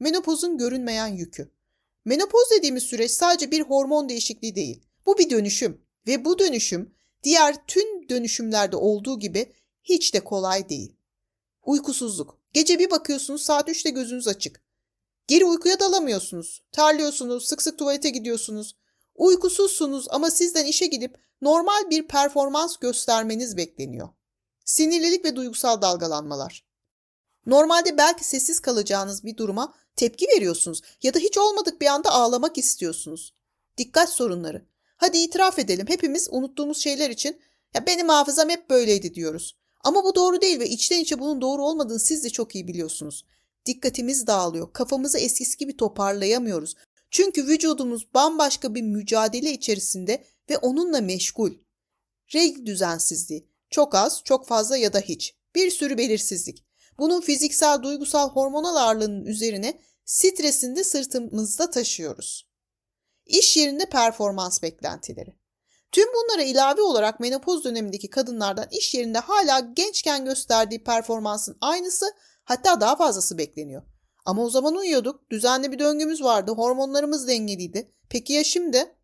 Menopozun görünmeyen yükü. Menopoz dediğimiz süreç sadece bir hormon değişikliği değil. Bu bir dönüşüm ve bu dönüşüm diğer tüm dönüşümlerde olduğu gibi hiç de kolay değil. Uykusuzluk. Gece bir bakıyorsunuz saat 3'te gözünüz açık. Geri uykuya dalamıyorsunuz. Terliyorsunuz, sık sık tuvalete gidiyorsunuz. Uykusuzsunuz ama sizden işe gidip normal bir performans göstermeniz bekleniyor. Sinirlilik ve duygusal dalgalanmalar. Normalde belki sessiz kalacağınız bir duruma tepki veriyorsunuz ya da hiç olmadık bir anda ağlamak istiyorsunuz. Dikkat sorunları. Hadi itiraf edelim hepimiz unuttuğumuz şeyler için ya benim hafızam hep böyleydi diyoruz. Ama bu doğru değil ve içten içe bunun doğru olmadığını siz de çok iyi biliyorsunuz. Dikkatimiz dağılıyor. Kafamızı eskisi gibi toparlayamıyoruz. Çünkü vücudumuz bambaşka bir mücadele içerisinde ve onunla meşgul. Regl düzensizliği. Çok az, çok fazla ya da hiç. Bir sürü belirsizlik. Bunun fiziksel, duygusal, hormonal ağırlığının üzerine stresini de sırtımızda taşıyoruz. İş yerinde performans beklentileri. Tüm bunlara ilave olarak menopoz dönemindeki kadınlardan iş yerinde hala gençken gösterdiği performansın aynısı hatta daha fazlası bekleniyor. Ama o zaman uyuyorduk, düzenli bir döngümüz vardı, hormonlarımız dengeliydi. Peki ya şimdi?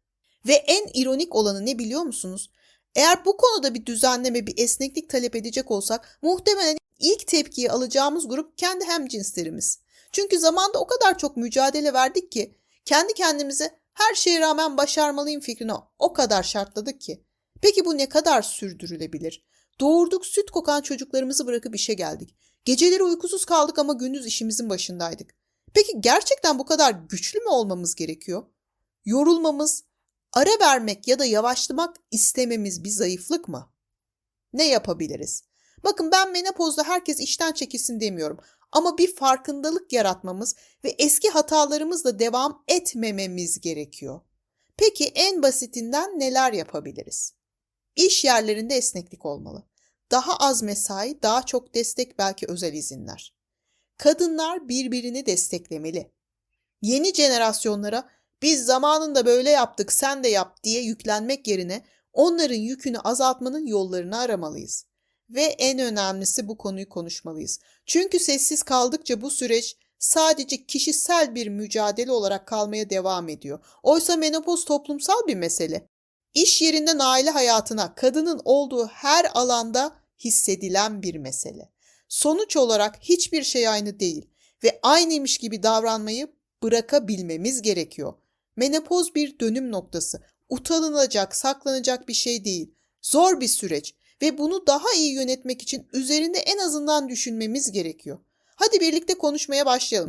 Ve en ironik olanı ne biliyor musunuz? Eğer bu konuda bir düzenleme, bir esneklik talep edecek olsak muhtemelen ilk tepkiyi alacağımız grup kendi hemcinslerimiz. Çünkü zamanda o kadar çok mücadele verdik ki kendi kendimize her şeye rağmen başarmalıyım fikrine o kadar şartladık ki. Peki bu ne kadar sürdürülebilir? Doğurduk süt kokan çocuklarımızı bırakıp işe geldik. Geceleri uykusuz kaldık ama gündüz işimizin başındaydık. Peki gerçekten bu kadar güçlü mü olmamız gerekiyor? Yorulmamız, ara vermek ya da yavaşlamak istememiz bir zayıflık mı? Ne yapabiliriz? Bakın ben menopozda herkes işten çekilsin demiyorum. Ama bir farkındalık yaratmamız ve eski hatalarımızla devam etmememiz gerekiyor. Peki en basitinden neler yapabiliriz? İş yerlerinde esneklik olmalı. Daha az mesai, daha çok destek belki özel izinler. Kadınlar birbirini desteklemeli. Yeni jenerasyonlara biz zamanında böyle yaptık sen de yap diye yüklenmek yerine onların yükünü azaltmanın yollarını aramalıyız. Ve en önemlisi bu konuyu konuşmalıyız. Çünkü sessiz kaldıkça bu süreç sadece kişisel bir mücadele olarak kalmaya devam ediyor. Oysa menopoz toplumsal bir mesele. İş yerinden aile hayatına kadının olduğu her alanda hissedilen bir mesele. Sonuç olarak hiçbir şey aynı değil ve aynıymış gibi davranmayı bırakabilmemiz gerekiyor. Menopoz bir dönüm noktası. Utanılacak, saklanacak bir şey değil. Zor bir süreç ve bunu daha iyi yönetmek için üzerinde en azından düşünmemiz gerekiyor. Hadi birlikte konuşmaya başlayalım.